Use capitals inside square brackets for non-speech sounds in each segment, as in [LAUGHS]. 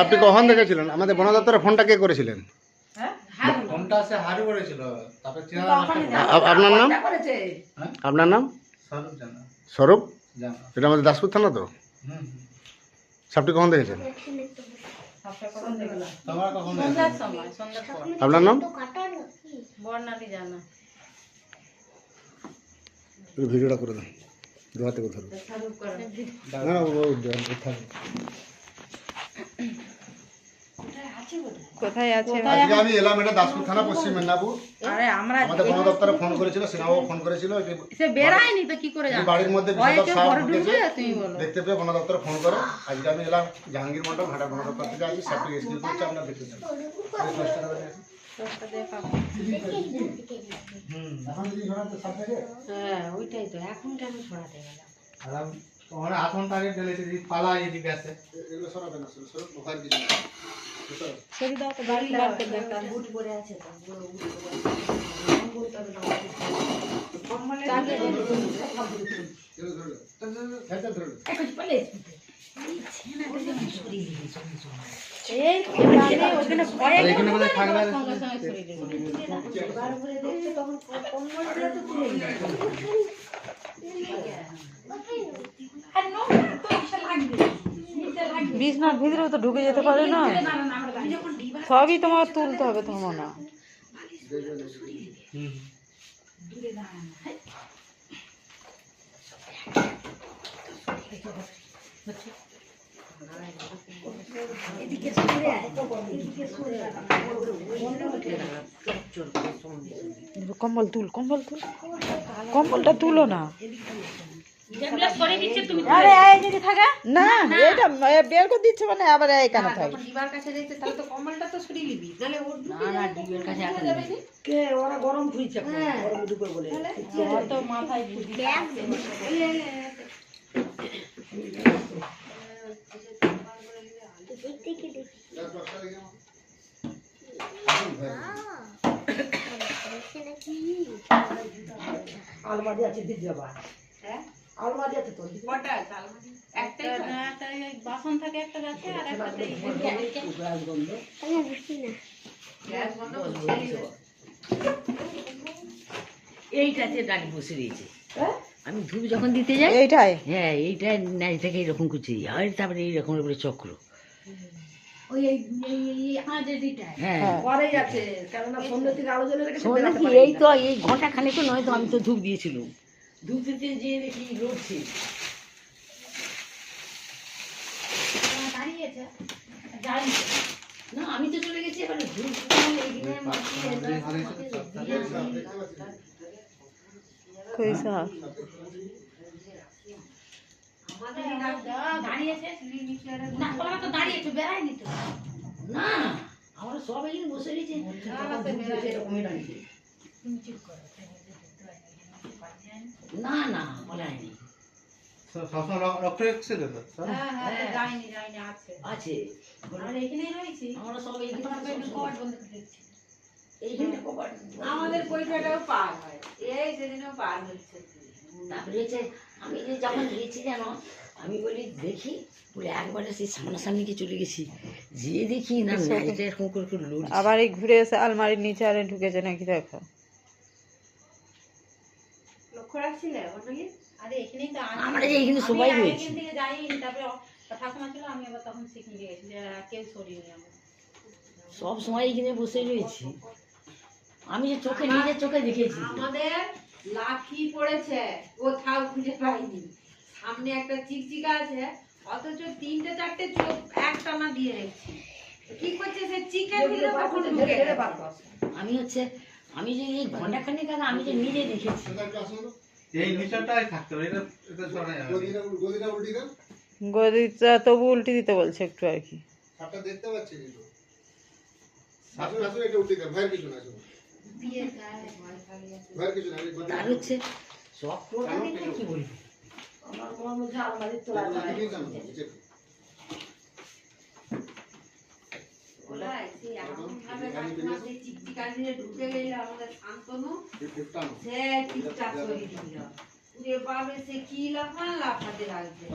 সাপটি কখন দেখেছিলেন আমাদের বন দপ্তরের ফোনটা কে করেছিলেন ফোনটা সে হারি পড়েছিল তারপরে আপনার নাম আপনার নাম স্বরূপ জানা স্বরূপ এটা আমাদের দাসপুর থানা তো সাপটি কখন দেখেছেন আপনার নাম একটু ভিডিওটা করে দেন দু হাতে করে ধরুন না। কোথায় আছে? আজকে আমি এলাম এটা দাসপুর থানা পশ্চিম মেদিনীপুর। আরে আমরা আমাদের বন দপ্তরে ফোন করেছিল সিনেমাও ফোন করেছিল সে বেড়ায়নি তো কি করে জানো? বাড়ির মধ্যে সাপ ঢুকেছে দেখতে পেয়ে বন দপ্তরে ফোন করে। আজকে আমি এলাম জাহাঙ্গীর মন্ডল ঘাটা বন দপ্তর থেকে আছি সাপটি রেস্কিউ করছে আমরা দেখতে চাই এখন যদি ধরাতে হ্যাঁ ওইটাই তো এখন কেন ছড়াতে গেল আর আমি ওখানে আধ ঘণ্টা আগে ঢেলেছি যে পালা এদিকে আছে এগুলো সরাবে না বোকার কিছু না সরাবে। দাও তো বাড়ি বার করে দাও। বুট পরে আছে তো বুড়ো বুট পরে এগুলো ধরে দাও। হ্যাঁ, হ্যাঁ, ধরে দাও। এই এখানে ওখানে ভয়ে আর এখানে কোথায় থাকবে সঙ্গে সঙ্গে ছড়িয়ে দেবে বিছনার ভিতরেও তো ঢুকে যেতে পারে না। সবই তোমার তুলতে হবে তোমার। হুম কম্বল তুল কম্বল তুল। কম্বলটা তুলো না। আরে থাকে। না। এ বের করে দিচ্ছে মানে আবার এখানে থাকে ডিবার কাছে দেখতে তাহলে তো কম্বলটা তো সরিয়ে নিবি। ওর না না ডিবের কাছে এখন কে ওরা গরম ফুইছে গরম দুপুর বলে। তো মাথায় বুদ্ধি আলমারি আছে দিদি যাবা। হ্যাঁ আলমারি আছে তো কটা আছে আলমারি? একটাই তো? একটা বাসন থাকে একটা গাছে আর একটা গ্যাস বন্ধ। এইটাতে ডালি বসে রয়েছে। আমি ধূপ যখন দিতে যাই এইটাই? হ্যাঁ এইটা নাই থেকে এরকম করছি। আর তারপরে এইরকম করে চক্র। ওই এই। হ্যাঁ। কেননা সন্ধ্যে থেকে আলো জ্বলে রেখেছে এই তো এই ঘণ্টা খানেক নয় তো আমি তো ধূপ দিয়েছিলাম। দিতে যেয়ে দেখি লড়ছে দাঁড়িয়েছে। দাঁড়িয়ে না আমি তো চলে গেছি এবারে ধূপ না ওরা তো দাঁড়িয়েছে তো। না আমরা সব এখানে বসে রয়েছে। না না বলায়নি। রক্ত এসেছিল তো হ্যাঁ হ্যাঁ তো যায়নি যায়নি আছে। আছে। আর এখানেই রয়েছি। আমরা সব এইখানে তোমার পেটে কবাট বন্ধ করে দিচ্ছি। এইখানটা কপাট আমাদের পরীক্ষাটাও পার হয়। এই সেদিনও পার হচ্ছে। তারপরে হচ্ছে আমি যে যখন গিয়েছি জানো আমি বলি দেখি। বলে একবারে সেই সামনাসামনি কি চলে গেছি যেয়ে দেখি না [LAUGHS] লড়ছে আবার এই ঘুরে এসে আলমারির নিচে আরে ঢুকেছে নাকি দেখো। লক্ষ্য রাখছিলে? ওটাকে আরে এখানেই তো আমরা যে এখানে সবাই রয়েছি। এখান থেকে যাইনি তারপরে ঠাকুমা ছিল আমি আবার তখন শিখিয়ে গেছি কেউ সরিয়ে আমার সব সময় এখানে বসে রয়েছি। আমি যে চোখে নিজের চোখে দেখেছি। আমাদের লাঠি পড়েছে কোথাও খুঁজে পাইনি। সামনে একটা চিকচিকা আছে অথচ তিনটে চারটে চোখ একটানা দিয়ে রেখেছি কি করছে সে চিকেন দিলে কখন ঢুকে আমি হচ্ছে আমি যে এই ঘণ্টা খানিক আগে আমি যে নিজে দেখেছি। এই নিচটাই থাকতো এটা এটা সরাই যাবে। গদিটা গদিটা উল্টি দেন। গদিটা তবু উল্টে দিতে বলছে একটু আর কি। সাপটা দেখতে পাচ্ছি কিন্তু। আসুন আসুন এটা উল্টি দেন আসুন। আমি হচ্ছে। দেখলে কি বলব আমার মধ্যে আলমারির গদি দেন, নিচে। ওলাই, সেই এমন ভাবে ঠাকুমা সেই চিকচিকা দিয়ে ঢুকে গেলে আমাদের শান্তনু সে টিকটাক সরিয়ে দিল। যে বাবে সে কি লাফান লাফাতে লাগছে?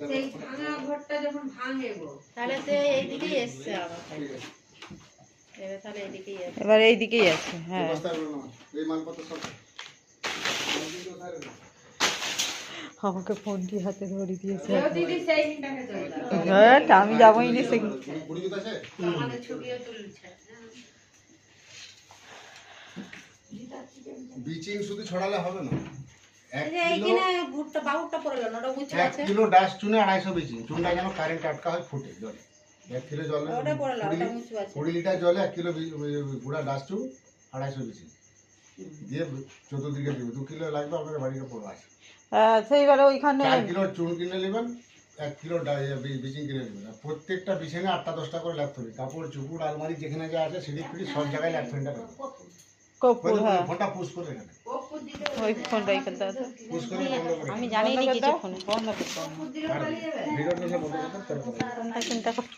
সেই ভাঙা ঘরটা যখন ভাঙে গো। তাহলে তো এইদিকেই এসছে আবার। এবার এইদিকেই এসছে। এবার এই দিকেই আছে হ্যাঁ। এই মালপত্র সব। আমাকে ফোনটি হাতে ধরে দিয়েছে? হ্যাঁ আমি যাবোই নি বিচিং শুধু ছড়ালে হবে না। এক কিলো চুনে আড়াইশো বিচিং চুনটা যেন কারেন্ট আটকা হয় ফুটে জলে। এক কিলো জলে কুড়ি ওটা উঁচু আছে। কুড়ি লিটার জলে এক কিলো গুঁড়া ডাস্ট চুন আড়াইশো বিচিং দিয়ে চতুর্দিকে দিবে। দু কিলো লাগবে আপনাদের বাড়িতে পড়ো আছে হ্যাঁ, সেইবারে ওইখানে চার কিলো চুন কিনে নেবেন এক কিলো বিচিং কিনে নেবেন। আর প্রত্যেকটা বিছানে আটটা দশটা করে ল্যাপ থাকবে কাপড় চুপুর আলমারি যেখানে যা আছে সিঁড়ি ফিড়ি সব জায়গায় ল্যাপ ফ্যানটা রাখবে কপুর হ্যাঁ। ফোনটা পুশ করে এখানে ওই ফোনটাই করতে পুশ করে আমি জানি না কিছু ফোনে। বন্ধ করতে হবে। কপুর দিকে পালিয়ে যাবে। ভিডিওটা সব বন্ধ করতে ফোনটা চিন্তা কর সাতটা, বাই বাই।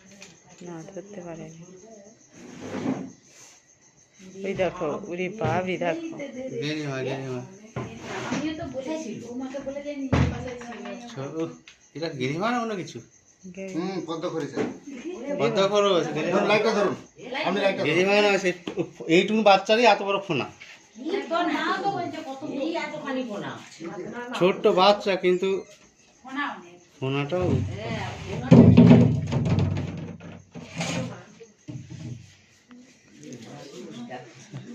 না ধরতে পারেনি। ওই দেখো উরি বাবরি দেখো আমিও তো বলেছি তোমাকে বলে যে নিজের পাশে ছিল এটা গিরিমা না অন্য কিছু? হুম পদ্ম করেছে করো ধরুন লাইটটা ধরুন আমি লাইটটা ধরুন। গিরিমা না সে এইটুকু বাচ্চারই এত বড় ফোনা। ছোট্ট বাচ্চা কিন্তু ফোনা ফোনাটাও উরি বাবরি তো বাইরে ও পাই দে পাই দে পাই দে প্লাস্টিক- প্লাস্টিকের একটা জার। প্লাস্টিকের ডিবা চাই সরিয়ে গেল তো। সে ধরে রেখেছি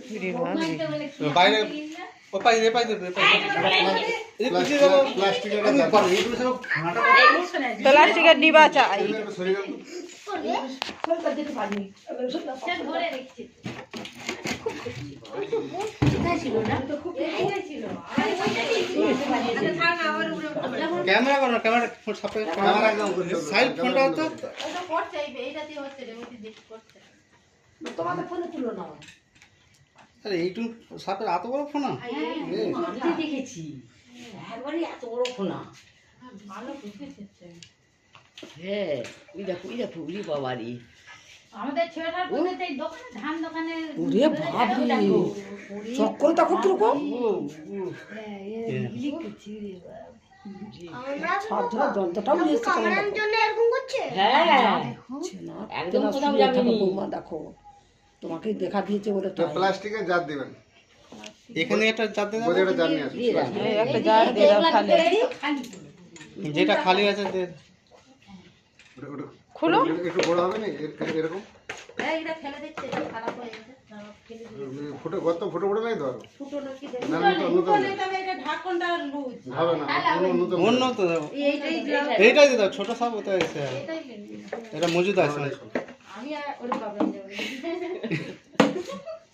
আচ্ছা, না, আবার উড়ে উঠে ক্যামেরা করো ক্যামেরা। সাইড ফোনটা তোমাদের ফোনে তুলো না। আরে এইটুকু সাপের এত বড় ফোনা? দেখেছি। এত বড় হ্যাঁ ওই দেখো ওই দেখো উড়ি বাবারি। আমাদের ছেলেটার বলতে দোকানে ধান দোকানে ওরে বাবরে। চক্কর দেখো কীরকম? ছাত্রা হ্যাঁ দেখো। তোমাকে দেখা দিয়েছে বলে তো প্লাস্টিকের জার দিবেন। এখানে একটা যাতে বোঝে একটা জার নিয়ে আসুন দাও। একটা জার দিয়ে দাও খালি। যেটা খালি আছে দে- ওটা- ওটা- খুলো। একটু- বড় হবে না? এর- এরকম? এইটা ফেলে দিচ্ছে খারাপ হয়ে গেছে। দাঁড়াও, ফেলে দিই। ফুটো গর্ত ফুটো ফুটো নেই কি দেখি। না বলে তবে এটা ঢাকনটা লুজ। হবে না অন্য তো এইটাই এইটাই দিদাও ছোট সাপ ওটাই আছে? এটাই এটা মজুদ আছে আমি আর ওর প্রবলেম যাবে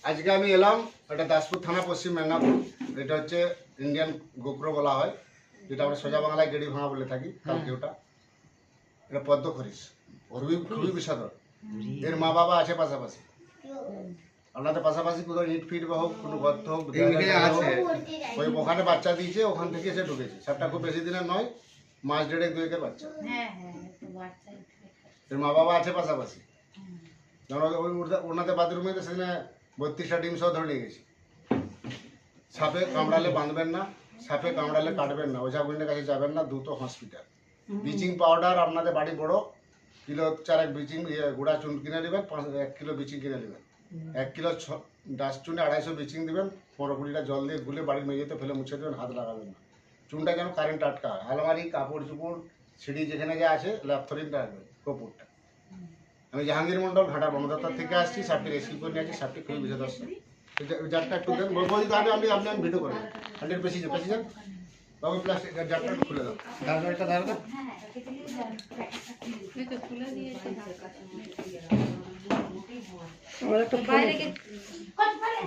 আজকে আমি এলাম এটা দাসপুর থানা পশ্চিম মেদিনীপুর। এটা হচ্ছে ইন্ডিয়ান গোপ্র বলা হয় যেটা আমরা সোজা বাংলায় গেড়ি ভাঙা বলে থাকি কালকে ওটা। এটা পদ্ম খরিস খুবই খুবই বিষাদর এর মা বাবা আছে পাশাপাশি। আপনাদের পাশাপাশি কোথাও ইট ফিট বা হোক কোনো গর্ত হোক আছে। ওই ওখানে বাচ্চা দিয়েছে ওখান থেকে এসে ঢুকেছে। সাপটা খুব বেশি দিনের নয় মাস দেড়েক দুয়েকের বাচ্চা। হ্যাঁ হ্যাঁ এর মা বাবা আছে পাশাপাশি। যেমন ওই ওর- ওনাদের বাথরুমে তো সেখানে বত্রিশটা ডিম সহ ধরে নিয়ে গেছি। সাপে কামড়ালে বাঁধবেন না সাপে কামড়ালে কাটবেন না ওঝা গুন্ডের কাছে যাবেন না দ্রুত হসপিটাল। ব্লিচিং পাউডার আপনাদের বাড়ি বড় কিলো চারেক ব্লিচিং ইয়ে, গুঁড়া চুন কিনে নেবেন পাঁচ এক কিলো ব্লিচিং কিনে নেবেন। এক কিলো ছ- ডাস্ট চুনে আড়াইশো ব্লিচিং দেবেন পনেরো কুড়িটা জল দিয়ে গুলে বাড়ির মেঝেতে ফেলে মুছে দেবেন হাত লাগাবেন না। চুনটা যেন কারেন্ট আটকা। আলমারি কাপড় চুপড় সিঁড়ি যেখানে যা আছে ল্যাপথরিনটা আসবে কপুরটা। আমি জাহাঙ্গীর মন্ডল ঘাটা বনদত্তার থেকে আসছি সাপটি রেস্কিউ করে নিয়ে আসছি সাপটি খুবই বিষদস্ত জারটা একটু দেন বলব যদি তাহলে আপনি আপনি আমি ভিডিও করে হান্ড্রেড পেশি যান বাবু প্লাস্টিক জারটা একটু খুলে দাও। ধারণা এটা ধারণা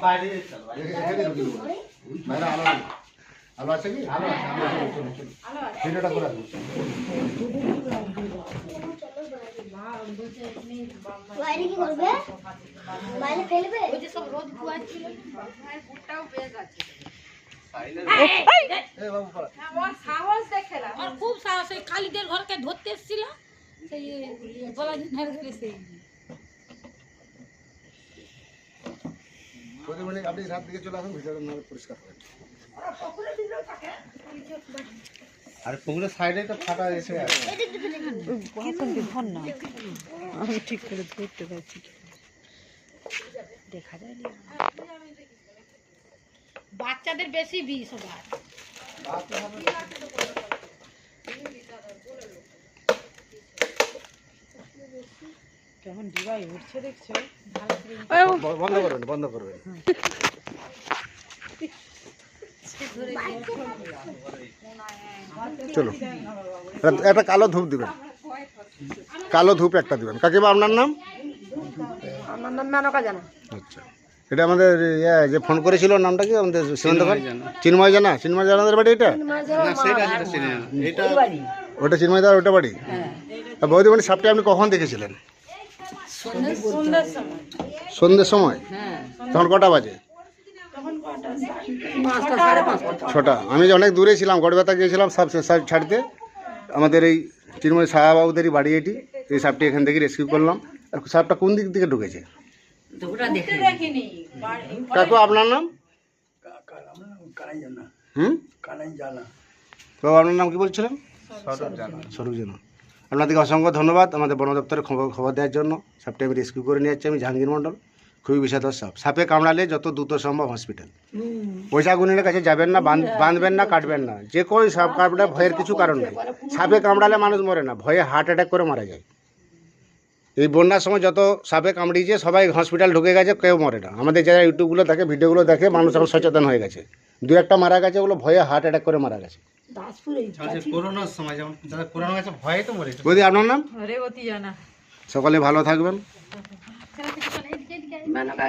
বাইরে ঢুকিয়ে বাইরে আলো আলো আছে কি? আলো আছে ভিডিওটা করে বাইরে কি করবে? বাইরে ফেলবে? ওই যে সব রোদ কুয়াচ্ছিল ভাই বুটটাও বেশ আছে এই বাবু পড়া। আমার সাহস দেখে না খুব সাহস কালীদের ঘরকে ধরতে এসেছিল। সেই সেই। আপনি রাত দিকে চলে আসুন পরিষ্কার করেন আর পুকুরের সাইডে তো ফাটা এসে আছে। ধর না আমি ঠিক করে ধরতে পারছি দেখা যায় বাচ্চাদের বেশি বিষ সবার কেমন ডিবাই উঠছে দেখছ? বন্ধ করবেন বন্ধ করবেন। চলো। একটা- কালো ধূপ দিবেন। কালো ধূপ একটা দিবেন। কাকিমা আপনার নাম? আমার নাম মেনকা জানা। আচ্ছা। এটা আমাদের ইয়ে যে ফোন করেছিল নামটা কি? আমাদের সীমান্ত চিন্ময় জানা। চিন্ময় জানাদের বাড়ি এটা? ওটা চিন্ময় দার ওটা বাড়ি? তা বৌদি মানে সাপটা আপনি কখন দেখেছিলেন? সন্ধ্যের সময়। তখন কটা বাজে? ছটা। আমি যে অনেক দূরে ছিলাম গড়বেতা গিয়েছিলাম সাপ সাপ ছাড়তে। আমাদের এই চিন্ময় সাহাবাবুদেরই বাড়ি এটি। এই সাপটি এখান থেকে রেস্কিউ করলাম। আর সাপটা কোন দিক থেকে ঢুকেছে? কাকু আপনার নাম? হুম? তো আপনার নাম কি বলছিলেন? সরব জানা। স্বরূপ জানা। আপনাদেরকে অসংখ্য ধন্যবাদ। আমাদের বন দপ্তরে খবর খবর দেওয়ার জন্য। সাপটা আমি রেস্কিউ করে নিয়ে যাচ্ছি। আমি জাহাঙ্গীর মণ্ডল। খুবই বিষাদর সাপ সাপে কামড়ালে যত দ্রুত সম্ভব হসপিটাল পয়সা গুণের কাছে যাবেন না বাঁধবেন না কাটবেন না। যে কোনো সাপ কামড়া ভয়ের কিছু কারণ নেই। সাপে কামড়ালে মানুষ মরে না ভয়ে হার্ট অ্যাটাক করে মারা যায়। এই বন্যার সময় যত সাপে কামড়িয়েছে সবাই হসপিটাল ঢুকে গেছে কেউ মরে না। আমাদের যারা ইউটিউবগুলো দেখে ভিডিওগুলো দেখে মানুষ এখন সচেতন হয়ে গেছে। দু একটা মারা গেছে ওগুলো ভয়ে হার্ট অ্যাটাক করে মারা গেছে। আচ্ছা করোনার সময় যেমন যারা করোনা গেছে ভয়ে তো মরেছে বৌদি আপনার নাম? রেবতী সকলে ভালো থাকবেন। मैंने कहा